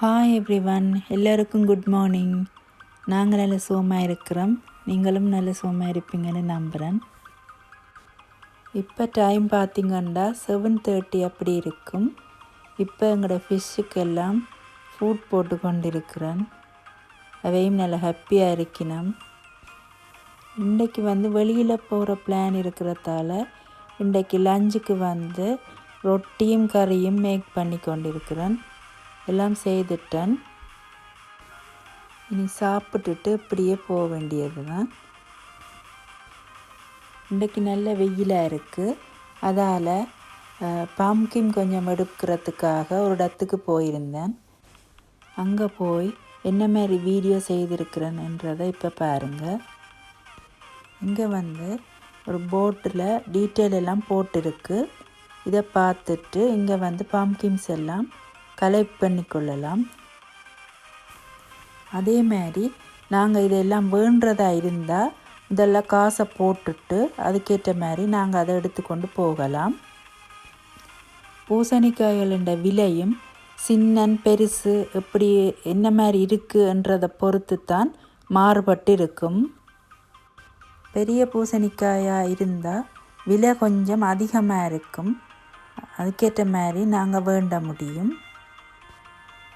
Hi everyone எல்லோருக்கும் good morning நாங்கள் நல்ல சுகமாக இருக்கிறோம். நீங்களும் நல்ல சுகமாக இருப்பீங்கன்னு நம்புகிறேன் இப்போ டைம் பார்த்திங்கன்னா செவன் தேர்ட்டி அப்படி இருக்கும். இப்போ எங்களோட ஃபிஷ்ஷுக்கெல்லாம் ஃபுட் போட்டு கொண்டிருக்கிறேன் அவையும் நல்லா ஹாப்பியாக இருக்கணும். இன்றைக்கு வந்து வெளியில் போகிற பிளான் இருக்கிறதால இன்றைக்கு லஞ்சுக்கு வந்து ரொட்டியும் கறியும் மேக் பண்ணி கொண்டிருக்கிறேன் எல்லாம் செய்துட்டேன். இனி சாப்பிட்டுட்டு இப்படியே போக வேண்டியது தான் இன்றைக்கு நல்ல வெயிலாக இருக்குது அதால் பாம்கின் கொஞ்சம் எடுக்கிறதுக்காக ஒரு இடத்துக்கு போயிருந்தேன். அங்கே போய் என்ன மாதிரி வீடியோ செய்திருக்கிறேன்ன்றதை இப்போ பாருங்கள் இங்கே வந்து ஒரு போட்டில் டீட்டெயில் எல்லாம் போட்டிருக்கு. இதை பார்த்துட்டு இங்கே வந்து பாம்கின்ஸ் எல்லாம் கலெக்ட் பண்ணிக்கொள்ளலாம் அதே மாதிரி நாங்கள் இதெல்லாம் வேண்டதாக இருந்தால் இதெல்லாம் காசை போட்டுட்டு அதுக்கேற்ற மாதிரி நாங்கள் அதை எடுத்துக்கொண்டு போகலாம். பூசணிக்காய்களின் விலையும் சின்னன் பெருசு எப்படி என்ன மாதிரி இருக்குன்றதை பொறுத்து தான் மாறுபட்டு இருக்கும் பெரிய பூசணிக்காயாக இருந்தால் விலை கொஞ்சம் அதிகமாக இருக்கும். அதுக்கேற்ற மாதிரி நாங்கள் வேண்ட முடியும்.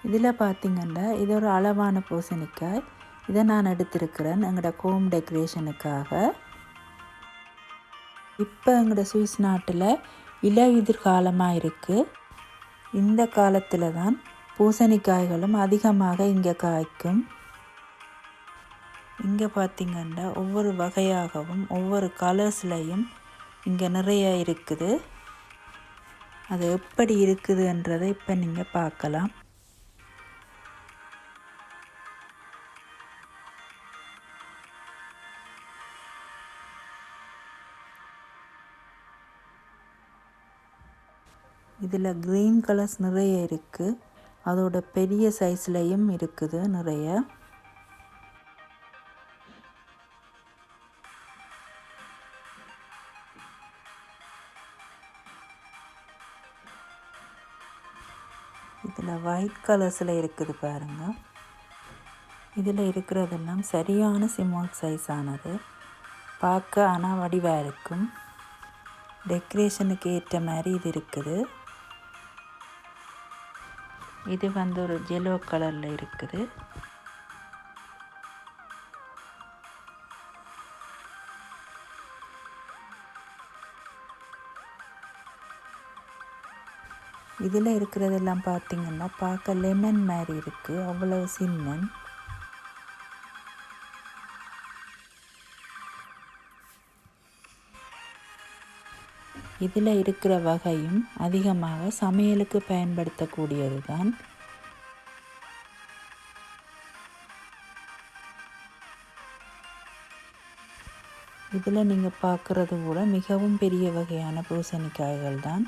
இதில் பார்த்திங்கன்னா இது ஒரு அளவான பூசணிக்காய். இதை நான் எடுத்திருக்கிறேன் எங்களோட ஹோம் டெக்கரேஷனுக்காக. இப்போ எங்களோட சுவிஸ் நாட்டில் இலையுதிர் காலமாக இருக்குது இந்த காலத்தில் தான் பூசணிக்காய்களும் அதிகமாக இங்கே காய்க்கும். இங்கே பார்த்திங்கன்னா ஒவ்வொரு வகையாகவும் ஒவ்வொரு கலர்ஸ்லையும் இங்கே நிறைய இருக்குது. அது எப்படி இருக்குதுன்றதை இப்போ நீங்கள் பார்க்கலாம். இதில் க்ரீன் கலர்ஸ் நிறைய இருக்குது அதோட பெரிய சைஸ்லையும் இருக்குது நிறைய. இதில் ஒயிட் கலர்ஸில் இருக்குது பாருங்கள் இதில் இருக்கிறதெல்லாம் சரியான சிமால் சைஸ் ஆனது. பார்க்க ஆனால் வடிவாக இருக்கும். டெக்கரேஷனுக்கு ஏற்ற மாதிரி இது இருக்குது. இது வந்து ஒரு ஜெலோ கலரில் இருக்குது. இதில் இருக்கிறதெல்லாம் பார்த்திங்கன்னா பார்க்க லெமன் மாதிரி இருக்குது அவ்வளோ சின்னன் இதில் இருக்கிற வகையும் அதிகமாக சமையலுக்கு பயன்படுத்தக்கூடியது தான் இதில் நீங்கள் பார்க்குறது கூட மிகவும் பெரிய வகையான பூசணிக்காய்கள் தான்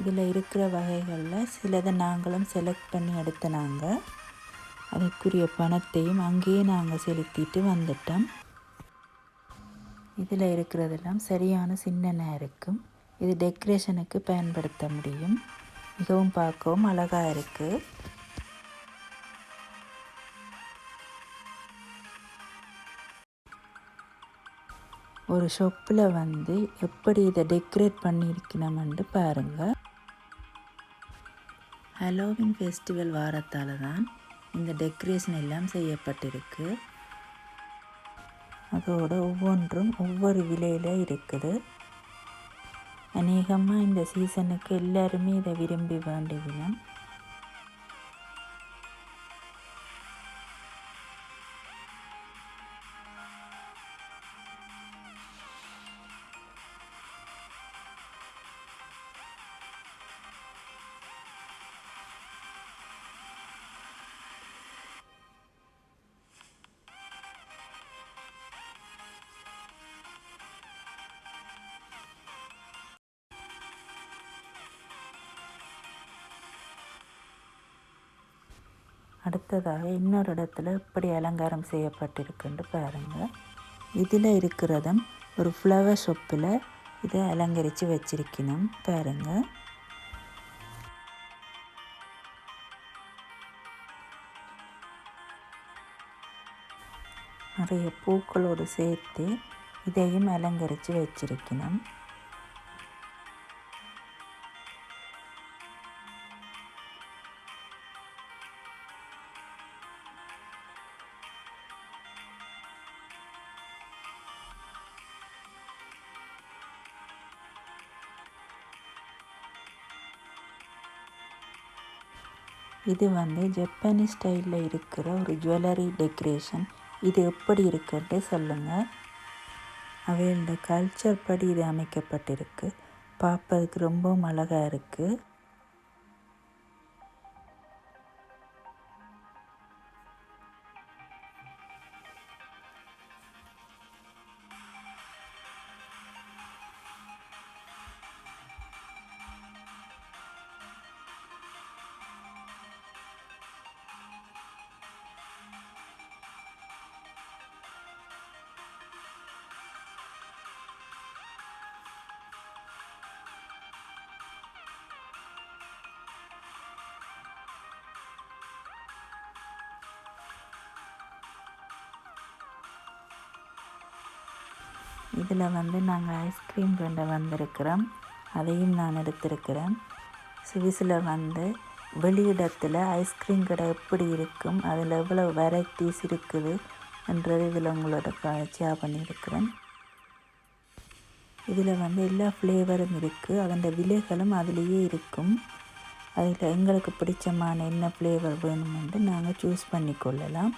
இதில் இருக்கிற வகைகளில் சிலதை நாங்களும் செலக்ட் பண்ணி எடுத்த நாங்கள் அதுக்குரிய பணத்தையும் அங்கேயே நாங்கள் செலுத்திட்டு வந்துட்டோம். இதில் இருக்கிறதெல்லாம் சரியான சின்னனாக இருக்கும். இது டெக்கரேஷனுக்கு பயன்படுத்த முடியும். மிகவும் பார்க்கவும் அழகாக இருக்குது ஒரு ஷொப்பில் வந்து எப்படி இதை டெக்கரேட் பண்ணியிருக்கணும்னு பாருங்கள் ஹலோவின் ஃபெஸ்டிவல் வாரத்தால் தான் இந்த டெக்கரேஷன் எல்லாம் செய்யப்பட்டிருக்கு. அதோட ஒவ்வொன்றும் ஒவ்வொரு விலையில் இருக்குது. அநேகமாக இந்த சீசனுக்கு எல்லாருமே இதை விரும்பி வேண்டிவினம் அடுத்ததாக இன்னொரு இடத்துல இப்படி அலங்காரம் செய்யப்பட்டிருக்குன்னு பாருங்கள் இதில் இருக்கிறதும் ஒரு ஃப்ளவர் ஷாப்பில் இதை அலங்கரித்து வச்சிருக்கணும் பாருங்கள் நிறைய பூக்களோடு சேர்த்து இதையும் அலங்கரித்து வச்சிருக்கணும். இது வந்து ஜப்பானீஸ் ஸ்டைலில் இருக்கிற ஒரு ஜுவல்லரி டெக்கரேஷன் இது எப்படி இருக்குன்ட்டு சொல்லுங்கள் அவையோட கல்ச்சர் படி இது அமைக்கப்பட்டிருக்கு. பார்ப்பதுக்கு ரொம்பவும் அழகாக இருக்குது இதில் வந்து நாங்கள் ஐஸ்கிரீம் கொண்டு வந்திருக்கிறோம். அதையும் நான் எடுத்திருக்கிறேன். சுவிஸில் வந்து வெளியிடத்தில் ஐஸ்கிரீம் கடை எப்படி இருக்கும் அதில் எவ்வளோ வெரைட்டிஸ் இருக்குது என்றது இதில் உங்களோட ஷேர் பண்ணியிருக்கிறேன். இதில் வந்து எல்லா ஃப்ளேவரும் இருக்குது அதோட விலைகளும் அதுலேயே இருக்கும். அதில் எங்களுக்கு பிடிச்சமான என்ன ஃப்ளேவர் வேணுமென்று நாங்கள் சூஸ் பண்ணிக்கொள்ளலாம்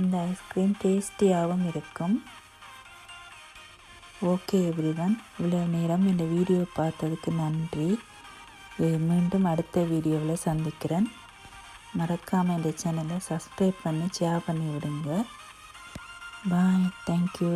இந்த ஐஸ்கிரீம் டேஸ்டியாகவும் இருக்கும். Okay everyone. இவ்வளோ நேரம் இந்த வீடியோ பார்த்ததுக்கு நன்றி. மீண்டும் அடுத்த வீடியோவில் சந்திக்கிறேன். மறக்காமல் இந்த சேனலை சப்ஸ்கிரைப் பண்ணி ஷேர் பண்ணி விடுங்க. Bye thank you